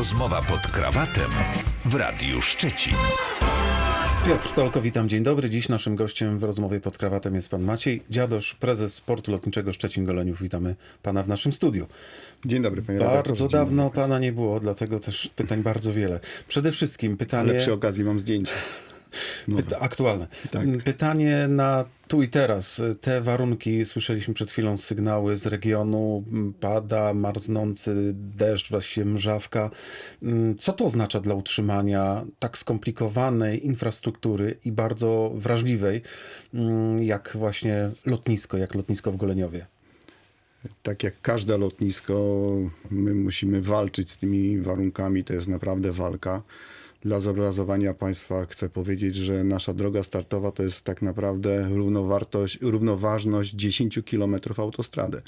Rozmowa pod krawatem w Radiu Szczecin. Piotr Tolko, witam, dzień dobry. Dziś naszym gościem w rozmowie pod krawatem jest pan Maciej Dziadosz, prezes Portu Lotniczego Szczecin-Goleniów. Witamy pana w naszym studiu. Dzień dobry, panie redaktorze. Bardzo Dzień dawno dobry. pana nie było, dlatego też pytań bardzo wiele. Przede wszystkim pytanie... Ale przy okazji mam zdjęcie. Pyta, aktualne. Tak. Pytanie na tu i teraz. Te warunki, słyszeliśmy przed chwilą sygnały z regionu, m, pada, marznący deszcz, właściwie mrzawka. Mm, Co to oznacza dla utrzymania tak skomplikowanej infrastruktury i bardzo wrażliwej, mm, jak właśnie lotnisko, jak lotnisko w Goleniowie? Tak jak każde lotnisko, my musimy walczyć z tymi warunkami. To jest naprawdę walka. Dla zobrazowania państwa chcę powiedzieć, że nasza droga startowa to jest tak naprawdę równowartość, równoważność 10 km autostrady.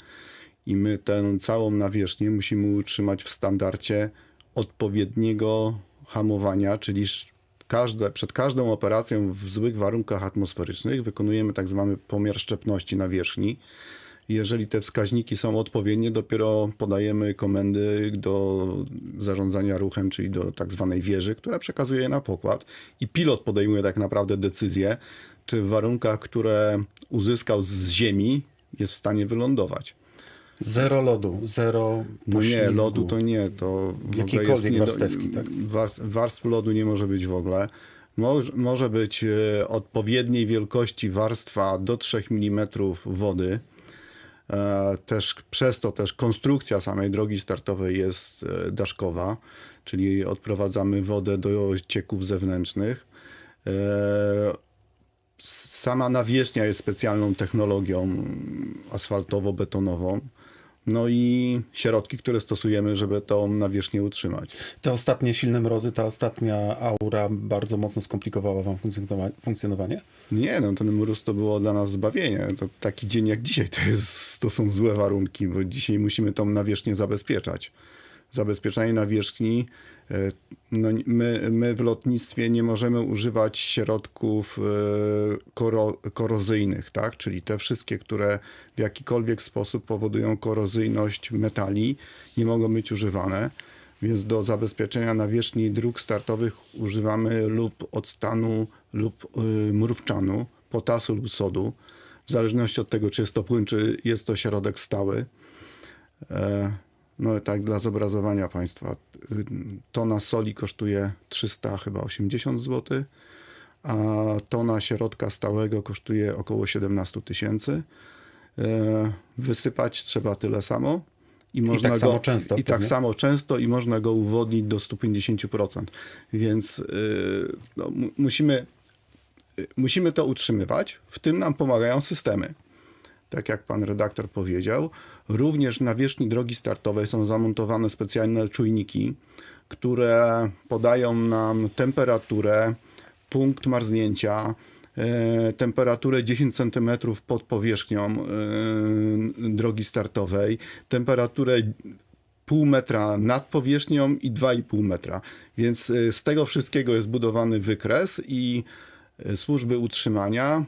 I my tę całą nawierzchnię musimy utrzymać w standardzie odpowiedniego hamowania, czyli każde, przed każdą operacją w złych warunkach atmosferycznych wykonujemy tak zwany pomiar szczepności nawierzchni. Jeżeli te wskaźniki są odpowiednie, dopiero podajemy komendy do zarządzania ruchem, czyli do tak zwanej wieży, która przekazuje je na pokład i pilot podejmuje tak naprawdę decyzję, czy w warunkach, które uzyskał z ziemi, jest w stanie wylądować. Zero lodu, zero No nie, lodu to nie, to w Jakiejkolwiek warstewki, tak? Warstw, warstw lodu nie może być w ogóle. Może, może być e, odpowiedniej wielkości warstwa do 3 mm wody. E, Też przez to też konstrukcja samej drogi startowej jest e, daszkowa, czyli odprowadzamy wodę do cieków zewnętrznych. E, Sama nawierzchnia jest specjalną technologią asfaltowo-betonową. No i środki, które stosujemy, żeby tą nawierzchnię utrzymać. Te ostatnie silne mrozy, ta ostatnia aura bardzo mocno skomplikowała wam funkcjonowa- funkcjonowanie? Nie, no ten mróz to było dla nas zbawienie. To taki dzień jak dzisiaj to, jest, to są złe warunki, bo dzisiaj musimy tą nawierzchnię zabezpieczać. Zabezpieczanie nawierzchni, e, no my, my w lotnictwie nie możemy używać środków e, koro, korozyjnych, tak? czyli te wszystkie, które w jakikolwiek sposób powodują korozyjność metali, nie mogą być używane. Więc do zabezpieczenia nawierzchni dróg startowych używamy lub octanu lub y, mrówczanu, potasu lub sodu, w zależności od tego, czy jest to płyn, czy jest to środek stały. E, No tak dla zobrazowania Państwa. Tona soli kosztuje 300 chyba 80 zł, a tona środka stałego kosztuje około 17 tysięcy. E, Wysypać trzeba tyle samo. I, można tak go, samo często I tak pewnie? samo często i można go uwodnić do 150%. Więc y, no, mu- musimy, y, musimy to utrzymywać. W tym nam pomagają systemy. Tak jak pan redaktor powiedział, również na wierzchni drogi startowej są zamontowane specjalne czujniki, które podają nam temperaturę, punkt marznięcia, e, temperaturę 10 cm pod powierzchnią e, drogi startowej, temperaturę pół metra nad powierzchnią i 2,5 metra. Więc y, z tego wszystkiego jest budowany wykres i służby utrzymania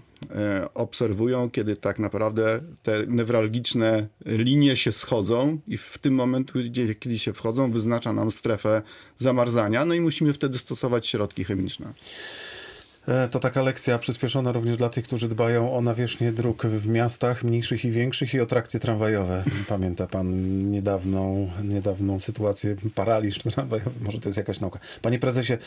obserwują, kiedy tak naprawdę te newralgiczne linie się schodzą i w tym momencie, kiedy się wchodzą, wyznacza nam strefę zamarzania, no i musimy wtedy stosować środki chemiczne. E, To taka lekcja przyspieszona również dla tych, którzy dbają o nawierzchnię dróg w miastach mniejszych i większych i o trakcje tramwajowe. Pamięta pan niedawną, niedawną sytuację, paraliż tramwajowy, może to jest jakaś nauka. Panie prezesie,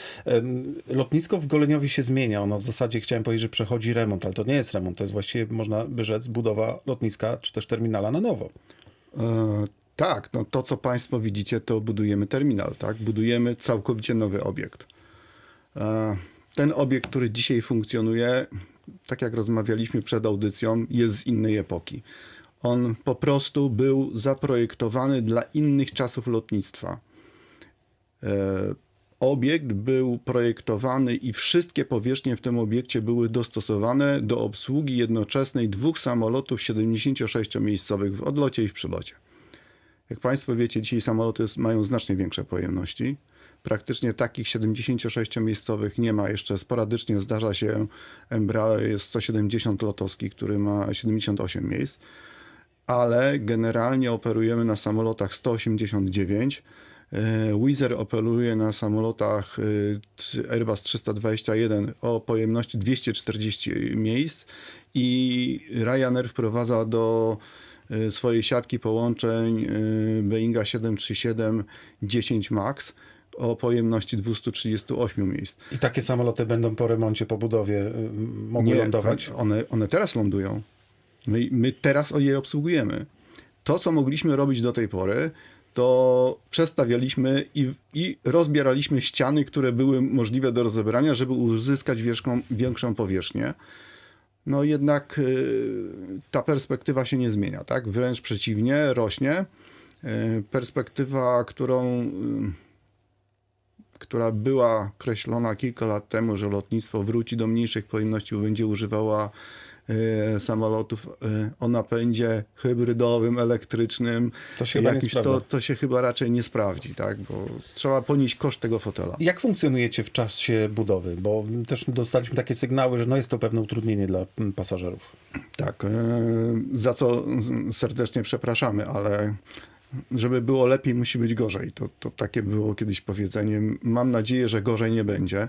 lotnisko w Goleniowie się zmienia. Ono w zasadzie chciałem powiedzieć, że przechodzi remont, ale to nie jest remont, to jest właściwie, można by rzec, budowa lotniska czy też terminala na nowo. E, tak, no to co Państwo widzicie, to budujemy terminal, tak? Budujemy całkowicie nowy obiekt. E, ten obiekt, który dzisiaj funkcjonuje, tak jak rozmawialiśmy przed audycją, jest z innej epoki. On po prostu był zaprojektowany dla innych czasów lotnictwa. E, Obiekt był projektowany i wszystkie powierzchnie w tym obiekcie były dostosowane do obsługi jednoczesnej dwóch samolotów 76-miejscowych w odlocie i w przylocie. Jak Państwo wiecie, dzisiaj samoloty mają znacznie większe pojemności. Praktycznie takich 76-miejscowych nie ma jeszcze. Sporadycznie zdarza się Embraer jest 170 lotowski, który ma 78 miejsc ale generalnie operujemy na samolotach 189 E, Wizz Air operuje na samolotach e, Airbus 321 o pojemności 240 miejsc i Ryanair wprowadza do e, swojej siatki połączeń Boeinga 737 10 MAX o pojemności 238 miejsc. I takie samoloty będą po remoncie, po budowie y, mogły lądować? One, one teraz lądują. My, my teraz je obsługujemy. To, co mogliśmy robić do tej pory, to przestawialiśmy i, i rozbieraliśmy ściany, które były możliwe do rozebrania, żeby uzyskać większą, większą powierzchnię. No jednak y, ta perspektywa się nie zmienia, tak? Wręcz przeciwnie, rośnie. Y, Perspektywa, którą y, która była kreślona kilka lat temu, że lotnictwo wróci do mniejszych pojemności, bo będzie używała e, samolotów e, o napędzie hybrydowym, elektrycznym. To się Jakimś to, to się chyba raczej nie sprawdzi, tak? bo trzeba ponieść koszt tego fotela. Jak funkcjonujecie w czasie budowy? Bo też dostaliśmy takie sygnały, że no jest to pewne utrudnienie dla mm, pasażerów. Tak, e, za co serdecznie przepraszamy, ale żeby było lepiej, musi być gorzej. To, to takie było kiedyś powiedzenie. Mam nadzieję, że gorzej nie będzie.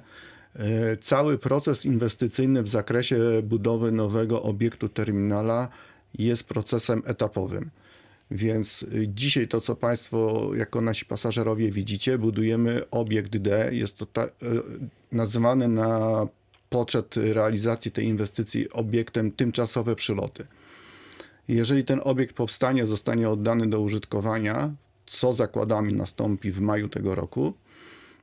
E, Cały proces inwestycyjny w zakresie budowy nowego obiektu terminala jest procesem etapowym. Więc y, dzisiaj to, co Państwo jako nasi pasażerowie widzicie, budujemy obiekt D. Jest to ta, y, nazywany na poczet realizacji tej inwestycji obiektem tymczasowe przyloty. Jeżeli ten obiekt powstanie, zostanie oddany do użytkowania, co zakładamy nastąpi w maju tego roku,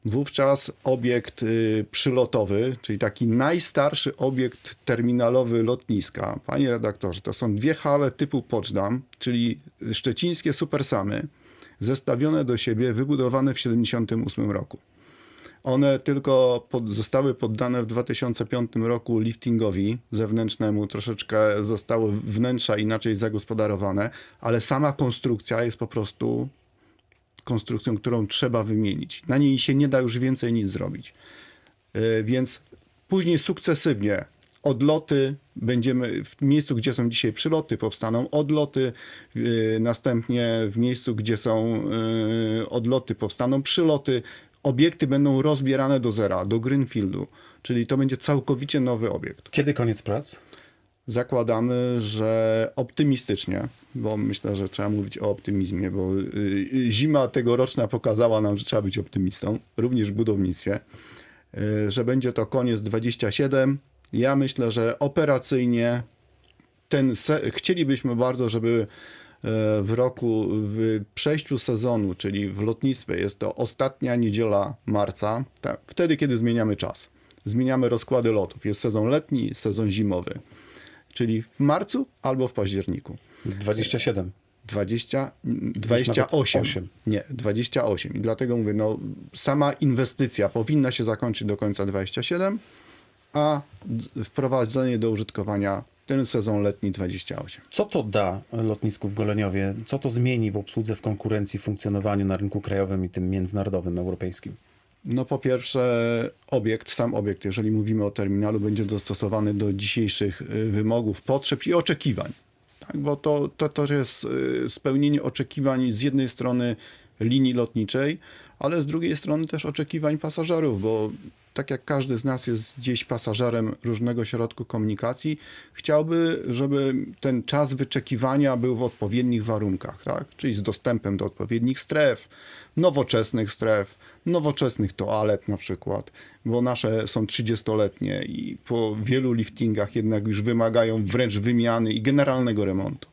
wówczas obiekt y, przylotowy, czyli taki najstarszy obiekt terminalowy lotniska, panie redaktorze, to są dwie hale typu Poczdam, czyli szczecińskie Supersamy, zestawione do siebie, wybudowane w 1978 roku. One tylko pod, zostały poddane w 2005 roku liftingowi zewnętrznemu, troszeczkę zostały wnętrza inaczej zagospodarowane, ale sama konstrukcja jest po prostu konstrukcją, którą trzeba wymienić. Na niej się nie da już więcej nic zrobić. Yy, Więc później sukcesywnie odloty będziemy w miejscu, gdzie są dzisiaj przyloty, powstaną odloty, yy, następnie w miejscu, gdzie są yy, odloty, powstaną przyloty. Obiekty będą rozbierane do zera, do greenfieldu, czyli to będzie całkowicie nowy obiekt. Kiedy koniec prac? Zakładamy, że optymistycznie, bo myślę, że trzeba mówić o optymizmie, bo y, y, zima tegoroczna pokazała nam, że trzeba być optymistą, również w budownictwie, y, że będzie to koniec 27. Ja myślę, że operacyjnie ten se- chcielibyśmy bardzo, żeby w roku, w przejściu sezonu, czyli w lotnictwie, jest to ostatnia niedziela marca, tak, wtedy, kiedy zmieniamy czas. Zmieniamy rozkłady lotów. Jest sezon letni, sezon zimowy. Czyli w marcu albo w październiku. 27. 20, 28. osiem. Nie, 28. I dlatego mówię, no, sama inwestycja powinna się zakończyć do końca 27, a wprowadzenie do użytkowania ten sezon letni 28. Co to da lotnisku w Goleniowie? Co to zmieni w obsłudze, w konkurencji, w funkcjonowaniu na rynku krajowym i tym międzynarodowym, europejskim? No po pierwsze obiekt, sam obiekt, jeżeli mówimy o terminalu, będzie dostosowany do dzisiejszych y, wymogów, potrzeb i oczekiwań. Tak, bo to, to, to jest y, spełnienie oczekiwań z jednej strony linii lotniczej, ale z drugiej strony też oczekiwań pasażerów, bo tak jak każdy z nas jest gdzieś pasażerem różnego środku komunikacji, chciałby, żeby ten czas wyczekiwania był w odpowiednich warunkach, tak? czyli z dostępem do odpowiednich stref, nowoczesnych stref, nowoczesnych toalet na przykład, bo nasze są 30-letnie i po wielu liftingach jednak już wymagają wręcz wymiany i generalnego remontu.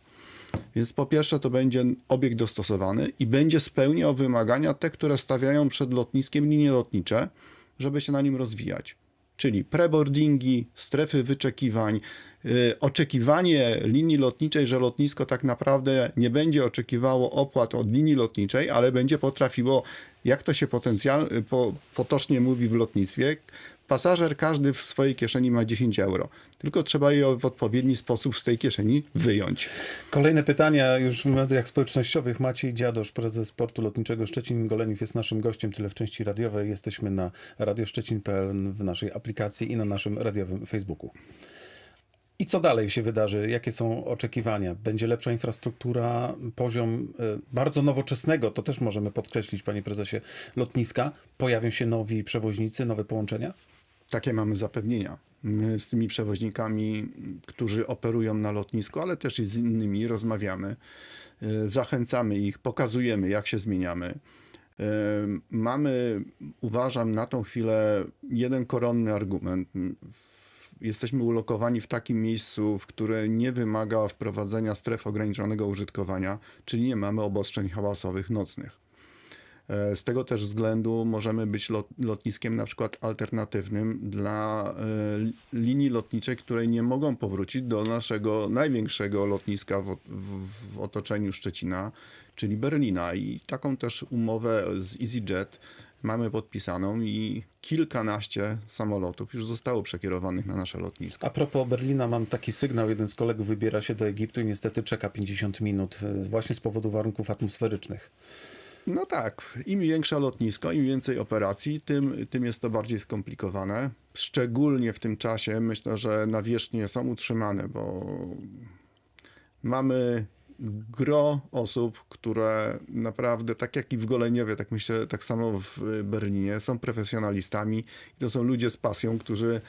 Więc po pierwsze to będzie obiekt dostosowany i będzie spełniał wymagania te, które stawiają przed lotniskiem linie lotnicze, żeby się na nim rozwijać. Czyli preboardingi, strefy wyczekiwań, yy, oczekiwanie linii lotniczej, że lotnisko tak naprawdę nie będzie oczekiwało opłat od linii lotniczej, ale będzie potrafiło, jak to się potencjal, po, potocznie mówi w lotnictwie, pasażer każdy w swojej kieszeni ma 10 euro. Tylko trzeba je w odpowiedni sposób z tej kieszeni wyjąć. Kolejne pytania już w mediach społecznościowych. Maciej Dziadosz, prezes Portu Lotniczego Szczecin Goleniów jest naszym gościem, tyle w części radiowej. Jesteśmy na radioszczecin.pl w naszej aplikacji i na naszym radiowym Facebooku. I co dalej się wydarzy? Jakie są oczekiwania? Będzie lepsza infrastruktura, poziom e, bardzo nowoczesnego, to też możemy podkreślić, panie prezesie, lotniska. Pojawią się nowi przewoźnicy, nowe połączenia? Takie mamy zapewnienia. My z tymi przewoźnikami, którzy operują na lotnisku, ale też i z innymi rozmawiamy. Y, Zachęcamy ich, pokazujemy, jak się zmieniamy. Y, Mamy, uważam, na tą chwilę jeden koronny argument. Jesteśmy ulokowani w takim miejscu, w które nie wymaga wprowadzenia stref ograniczonego użytkowania, czyli nie mamy obostrzeń hałasowych nocnych. E, Z tego też względu możemy być lot, lotniskiem na przykład alternatywnym dla e, li- linii lotniczych, które nie mogą powrócić do naszego największego lotniska w, w, w otoczeniu Szczecina, czyli Berlina. I taką też umowę z EasyJet mamy podpisaną i kilkanaście samolotów już zostało przekierowanych na nasze lotnisko. A propos Berlina, mam taki sygnał. Jeden z kolegów wybiera się do Egiptu i niestety czeka 50 minut, e, właśnie z powodu warunków atmosferycznych. No tak, im większe lotnisko, im więcej operacji, tym, tym jest to bardziej skomplikowane. Szczególnie w tym czasie myślę, że nawierzchnie są utrzymane, bo mamy gro osób, które naprawdę, tak jak i w Goleniowie, tak myślę, tak samo w Berlinie, są profesjonalistami. I to są ludzie z pasją, którzy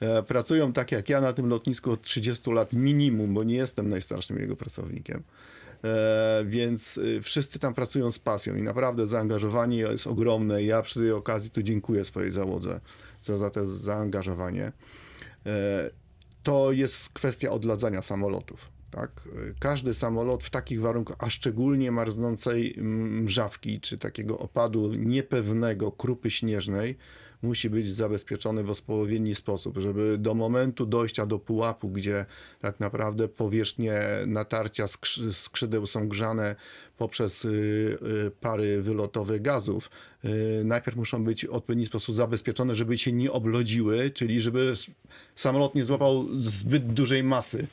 e, pracują tak jak ja na tym lotnisku od 30 lat minimum, bo nie jestem najstarszym jego pracownikiem. E, więc y, wszyscy tam pracują z pasją i naprawdę zaangażowanie jest ogromne. Ja przy tej okazji to dziękuję swojej załodze za, za to zaangażowanie. E, To jest kwestia odladzania samolotów. Tak? E, Każdy samolot w takich warunkach, a szczególnie marznącej mrzawki, czy takiego opadu niepewnego, krupy śnieżnej, musi być zabezpieczony w odpowiedni sposób, żeby do momentu dojścia do pułapu, gdzie tak naprawdę powierzchnie natarcia skrzy- skrzydeł są grzane poprzez y, y, pary wylotowe gazów, y, najpierw muszą być w odpowiedni sposób zabezpieczone, żeby się nie oblodziły, czyli żeby samolot nie złapał zbyt dużej masy.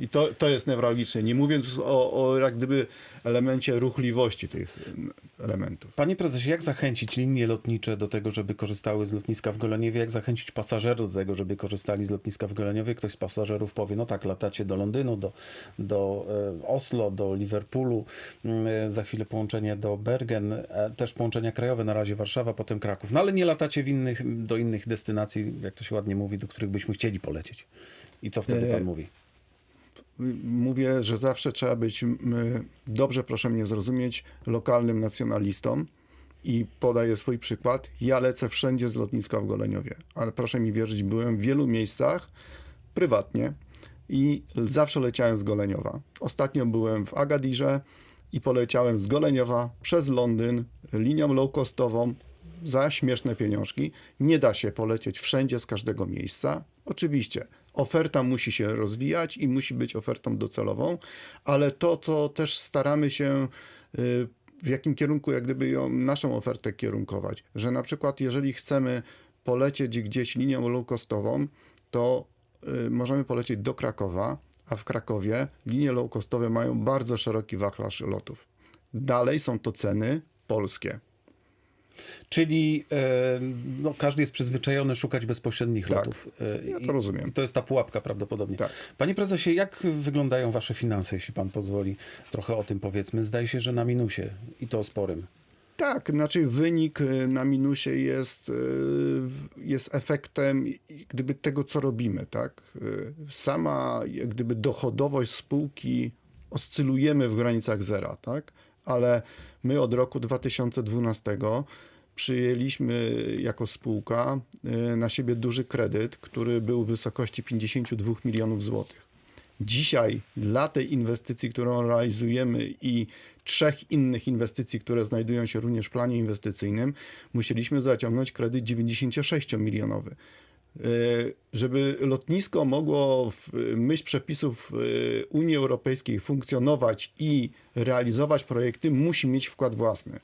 I to, to jest newralgiczne. Nie mówiąc o, o jak gdyby elemencie ruchliwości tych elementów. Panie prezesie, jak zachęcić linie lotnicze do tego, żeby korzystały z lotniska w Goleniowie? Jak zachęcić pasażerów do tego, żeby korzystali z lotniska w Goleniowie? Ktoś z pasażerów powie, no tak, latacie do Londynu, do, do e, Oslo, do Liverpoolu, za chwilę połączenie do Bergen, e, też połączenia krajowe, na razie Warszawa, potem Kraków. No ale nie latacie w innych, do innych destynacji, jak to się ładnie mówi, do których byśmy chcieli polecieć. I co wtedy E, pan mówi? mówię, że zawsze trzeba być, dobrze proszę mnie zrozumieć, lokalnym nacjonalistą i podaję swój przykład. Ja lecę wszędzie z lotniska w Goleniowie, ale proszę mi wierzyć, byłem w wielu miejscach prywatnie i zawsze leciałem z Goleniowa. Ostatnio byłem w Agadirze i poleciałem z Goleniowa przez Londyn linią low-costową za śmieszne pieniążki. Nie da się polecieć wszędzie z każdego miejsca. Oczywiście oferta musi się rozwijać i musi być ofertą docelową, ale to, co też staramy się y, w jakim kierunku jak gdyby ją, naszą ofertę kierunkować, że na przykład jeżeli chcemy polecieć gdzieś linią low-costową, to y, możemy polecieć do Krakowa, a w Krakowie linie low-costowe mają bardzo szeroki wachlarz lotów. Dalej są to ceny polskie. Czyli e, no, każdy jest przyzwyczajony szukać bezpośrednich Tak. lotów. E, Ja to rozumiem. I to jest ta pułapka prawdopodobnie. Tak. Panie prezesie, jak wyglądają wasze finanse, jeśli pan pozwoli? Trochę o tym powiedzmy. Zdaje się, że na minusie i to sporym. Tak, znaczy wynik y, na minusie jest, y, jest efektem gdyby tego, co robimy, tak? Y, Sama gdyby dochodowość spółki oscylujemy w granicach zera, tak? Ale my od roku 2012 przyjęliśmy jako spółka na siebie duży kredyt, który był w wysokości 52 milionów złotych. Dzisiaj dla tej inwestycji, którą realizujemy i trzech innych inwestycji, które znajdują się również w planie inwestycyjnym, musieliśmy zaciągnąć kredyt 96-milionowy. E, Żeby lotnisko mogło w myśl przepisów e, Unii Europejskiej funkcjonować i realizować projekty, musi mieć wkład własny.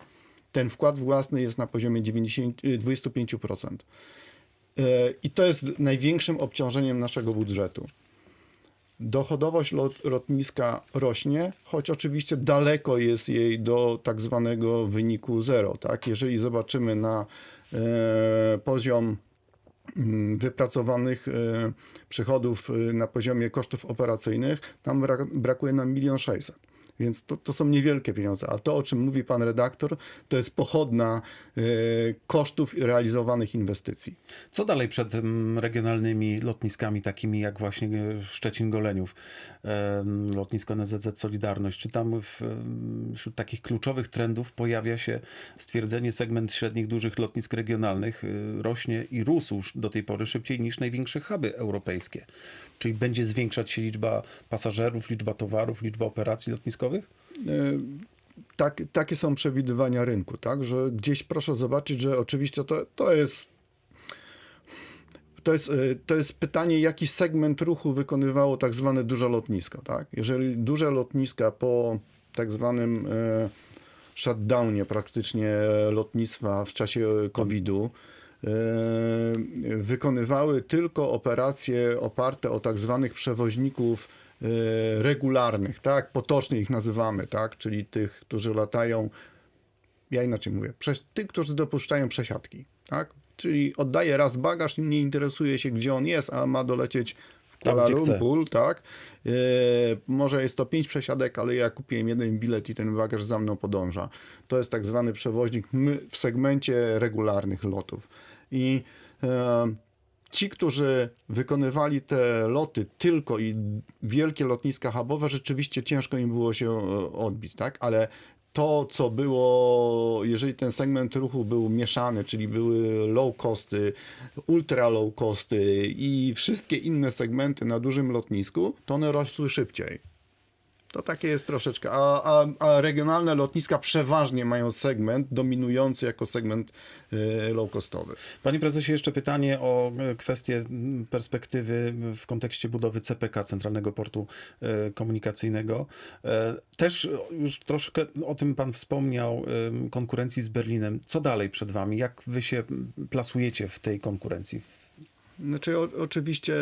Ten wkład własny jest na poziomie 90, e, 25%. E, I to jest największym obciążeniem naszego budżetu dochodowość lot, lotniska rośnie, choć oczywiście daleko jest jej do tak zwanego wyniku zero. Tak? Jeżeli zobaczymy na e, poziom mm, wypracowanych e, przychodów e, na poziomie kosztów operacyjnych, tam brak, brakuje nam milion sześćset. Więc to, to są niewielkie pieniądze. A to, o czym mówi pan redaktor, to jest pochodna e, kosztów realizowanych inwestycji. Co dalej przed mm, regionalnymi lotniskami, takimi jak właśnie e, Szczecin-Goleniów, lotnisko NZZ Solidarność? Czy tam w, wśród takich kluczowych trendów pojawia się stwierdzenie segment średnich, dużych lotnisk regionalnych y, rośnie i rósł do tej pory szybciej niż największe huby europejskie? Czyli będzie zwiększać się liczba pasażerów, liczba towarów, liczba operacji lotniskowych? Tak, takie są przewidywania rynku, tak? Że gdzieś proszę zobaczyć, że oczywiście to, to jest. To jest, y, to jest pytanie, jaki segment ruchu wykonywało tak zwane duże lotnisko. Tak? Jeżeli duże lotniska po tak zwanym e, shutdownie praktycznie lotnictwa w czasie COVID-u e, wykonywały tylko operacje oparte o tak zwanych przewoźników e, regularnych, tak? Potocznie ich nazywamy, tak? Czyli tych, którzy latają ja inaczej mówię, prze- tych, którzy dopuszczają przesiadki, tak? Czyli oddaje raz bagaż, nie interesuje się, gdzie on jest, a ma dolecieć w Kuala. Lumpur, tak? E, może jest to pięć przesiadek, ale ja kupiłem jeden bilet i ten bagaż za mną podąża. To jest tak zwany przewoźnik w segmencie regularnych lotów. I e, ci, którzy wykonywali te loty tylko i wielkie lotniska hubowe, rzeczywiście ciężko im było się e, odbić, tak? Ale to, co było, jeżeli ten segment ruchu był mieszany, czyli były low costy, ultra low costy i wszystkie inne segmenty na dużym lotnisku, to one rosły szybciej. To takie jest troszeczkę. A, a, a regionalne lotniska przeważnie mają segment dominujący jako segment e, low costowy. Panie prezesie, jeszcze pytanie o e, kwestię perspektywy w kontekście budowy CPK, Centralnego Portu e, Komunikacyjnego. Też już troszkę o tym pan wspomniał, konkurencji z Berlinem. Co dalej przed wami? Jak wy się plasujecie w tej konkurencji? Znaczy, o, oczywiście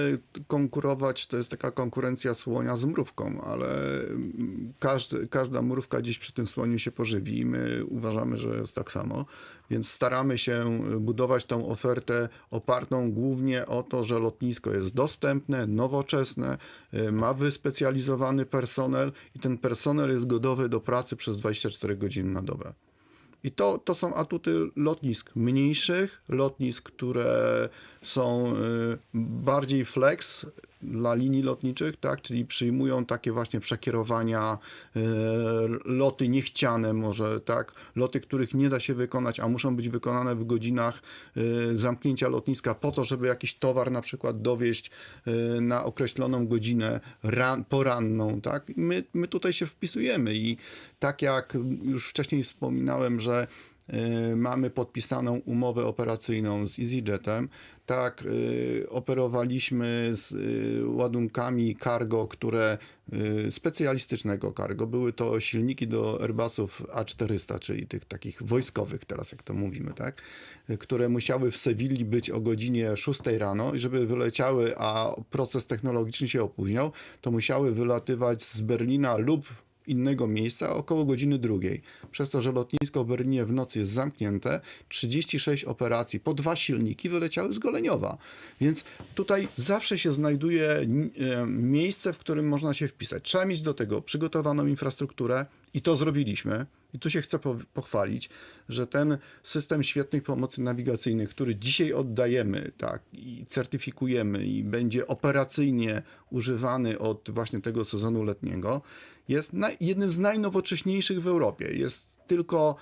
konkurować to jest taka konkurencja słonia z mrówką, ale mm, każdy, każda mrówka gdzieś przy tym słoniu się pożywi my uważamy, że jest tak samo. Więc staramy się budować tą ofertę opartą głównie o to, że lotnisko jest dostępne, nowoczesne, y, ma wyspecjalizowany personel i ten personel jest gotowy do pracy przez 24 godziny na dobę. I to, to są atuty lotnisk mniejszych, lotnisk, które są y, bardziej flex dla linii lotniczych, tak? czyli przyjmują takie właśnie przekierowania, y, loty niechciane może, tak? loty, których nie da się wykonać, a muszą być wykonane w godzinach y, zamknięcia lotniska po to, żeby jakiś towar na przykład dowieść y, na określoną godzinę ran, poranną. Tak? My, my tutaj się wpisujemy i tak jak już wcześniej wspominałem, że mamy podpisaną umowę operacyjną z EasyJetem, tak y, operowaliśmy z y, ładunkami cargo, które y, specjalistycznego cargo. Były to silniki do Airbusów A400, czyli tych takich wojskowych teraz, jak to mówimy, tak? Które musiały w Sewilli być o godzinie 6 rano i żeby wyleciały, a proces technologiczny się opóźniał, to musiały wylatywać z Berlina lub innego miejsca około godziny drugiej. Przez to, że lotnisko w Berlinie w nocy jest zamknięte, 36 operacji po dwa silniki wyleciały z Goleniowa. Więc tutaj zawsze się znajduje e, miejsce, w którym można się wpisać. Trzeba mieć do tego przygotowaną infrastrukturę i to zrobiliśmy. I tu się chcę po- pochwalić, że ten system świetnych pomocy nawigacyjnych, który dzisiaj oddajemy, tak, i certyfikujemy i będzie operacyjnie używany od właśnie tego sezonu letniego, jest jednym z najnowocześniejszych w Europie. Jest tylko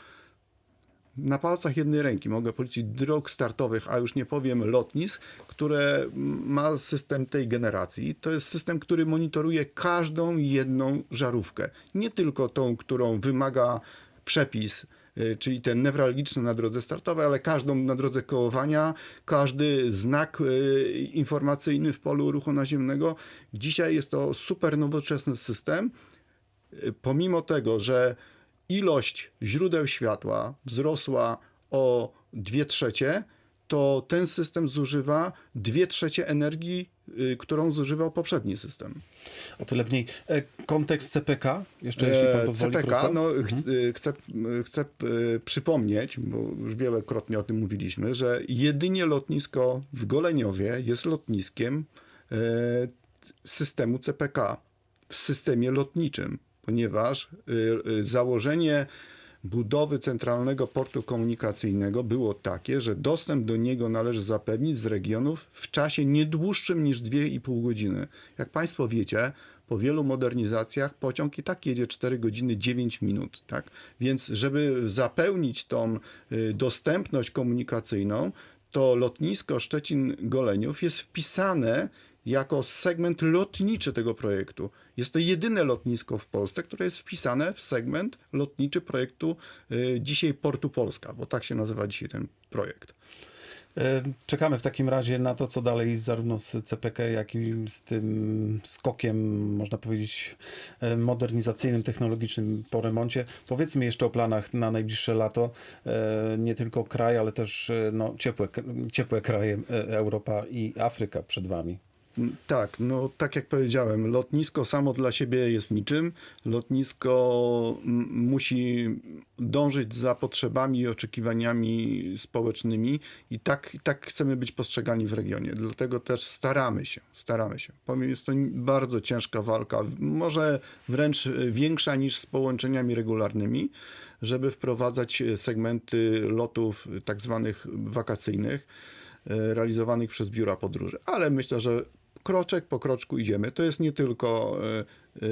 na palcach jednej ręki mogę policzyć dróg startowych, a już nie powiem lotnisk, które ma system tej generacji. To jest system, który monitoruje każdą jedną żarówkę. Nie tylko tą, którą wymaga przepis, y, czyli ten newralgiczny na drodze startowej, ale każdą na drodze kołowania, każdy znak y, informacyjny w polu ruchu naziemnego. Dzisiaj jest to super nowoczesny system, Y, pomimo tego, że ilość źródeł światła wzrosła o 2 trzecie, to ten system zużywa dwie trzecie energii, y, którą zużywał poprzedni system. O tyle mniej. E, kontekst CPK, jeszcze jeśli pan E, pozwoli CPK, krótko. no, Mhm. ch- y, chcę, y, chcę przypomnieć, bo już wielokrotnie o tym mówiliśmy, że jedynie lotnisko w Goleniowie jest lotniskiem e, systemu CPK w systemie lotniczym, ponieważ y, y, założenie budowy centralnego portu komunikacyjnego było takie, że dostęp do niego należy zapewnić z regionów w czasie nie dłuższym niż 2,5 godziny. Jak Państwo wiecie, po wielu modernizacjach pociąg i tak jedzie 4 godziny 9 minut. Tak? Więc żeby zapełnić tą y, dostępność komunikacyjną, to lotnisko Szczecin-Goleniów jest wpisane jako segment lotniczy tego projektu. Jest to jedyne lotnisko w Polsce, które jest wpisane w segment lotniczy projektu y, dzisiaj Portu Polska, bo tak się nazywa dzisiaj ten projekt. E, Czekamy w takim razie na to, co dalej zarówno z CPK, jak i z tym skokiem, można powiedzieć, e, modernizacyjnym, technologicznym po remoncie. Powiedzmy jeszcze o planach na najbliższe lato. E, Nie tylko kraj, ale też no, ciepłe, ciepłe kraje, Europa i Afryka przed wami. Mm, Tak, no tak jak powiedziałem, lotnisko samo dla siebie jest niczym. Lotnisko mm, musi dążyć za potrzebami i oczekiwaniami społecznymi i tak, tak chcemy być postrzegani w regionie. Dlatego też staramy się, staramy się. Jest to bardzo ciężka walka, może wręcz większa niż z połączeniami regularnymi, żeby wprowadzać segmenty lotów tak zwanych wakacyjnych e, realizowanych przez biura podróży. Ale myślę, że kroczek po kroczku idziemy. To jest nie tylko e, e,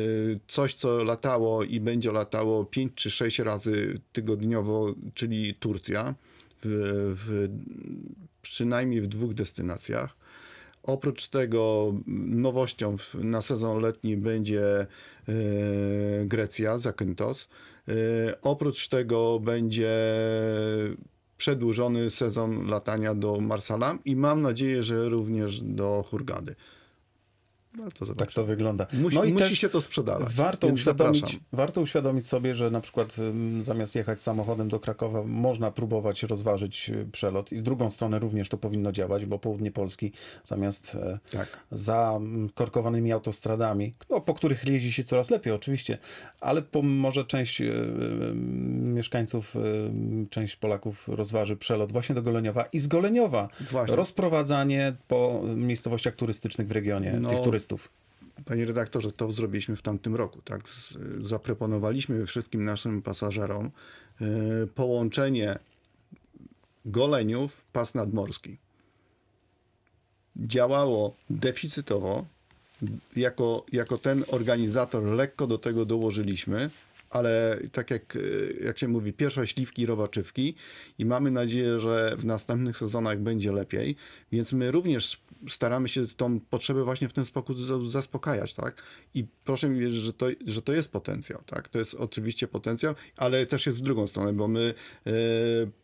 coś, co latało i będzie latało 5 czy 6 razy tygodniowo, czyli Turcja, w, w, przynajmniej w dwóch destynacjach. Oprócz tego nowością na sezon letni będzie e, Grecja, Zakynthos. Oprócz tego będzie przedłużony sezon latania do Marsala i mam nadzieję, że również do Hurgady. No Tak to wygląda. Musi, no i musi się to sprzedawać. Warto uświadomić, zapraszam. warto uświadomić sobie, że na przykład zamiast jechać samochodem do Krakowa, można próbować rozważyć y, przelot i w drugą stronę również to powinno działać, bo południe Polski zamiast e, Tak. za mm, korkowanymi autostradami, no, po których jeździ się coraz lepiej oczywiście, ale po, może część e, e, mieszkańców, część Polaków rozważy przelot właśnie do Goleniowa i z Goleniowa Właśnie. rozprowadzanie po miejscowościach turystycznych w regionie No, tych turystów. Panie redaktorze, to zrobiliśmy w tamtym roku. Tak? Zaproponowaliśmy wszystkim naszym pasażerom e, połączenie Goleniów, pas nadmorski. Działało deficytowo. Jako, jako ten organizator lekko do tego dołożyliśmy, ale tak jak, e, jak się mówi, pierwsze śliwki robaczywki i mamy nadzieję, że w następnych sezonach będzie lepiej, więc my również staramy się tą potrzebę właśnie w ten sposób za- zaspokajać, tak? I proszę mi wierzyć, że to, że to jest potencjał, tak? To jest oczywiście potencjał, ale też jest w drugą stronę, bo my e,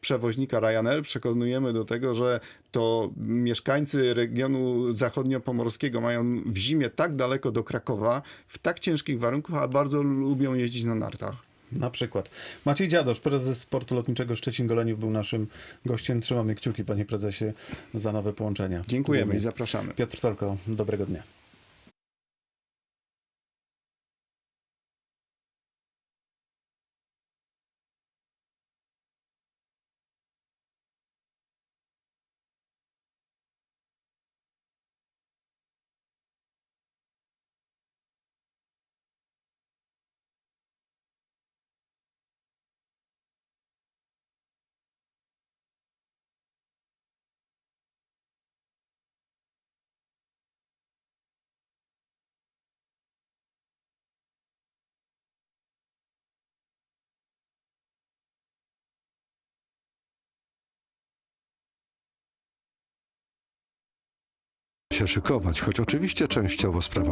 przewoźnika Ryanair przekonujemy do tego, że to mieszkańcy regionu zachodniopomorskiego mają w zimie tak daleko do Krakowa, w tak ciężkich warunkach, a bardzo lubią jeździć na nartach. Na przykład. Maciej Dziadosz, prezes Portu Lotniczego Szczecin-Goleniów był naszym gościem. Trzymamy kciuki, panie prezesie, za nowe połączenia. Dziękujemy i zapraszamy. Piotr Tolko, dobrego dnia. Się szykować, choć oczywiście częściowo sprawa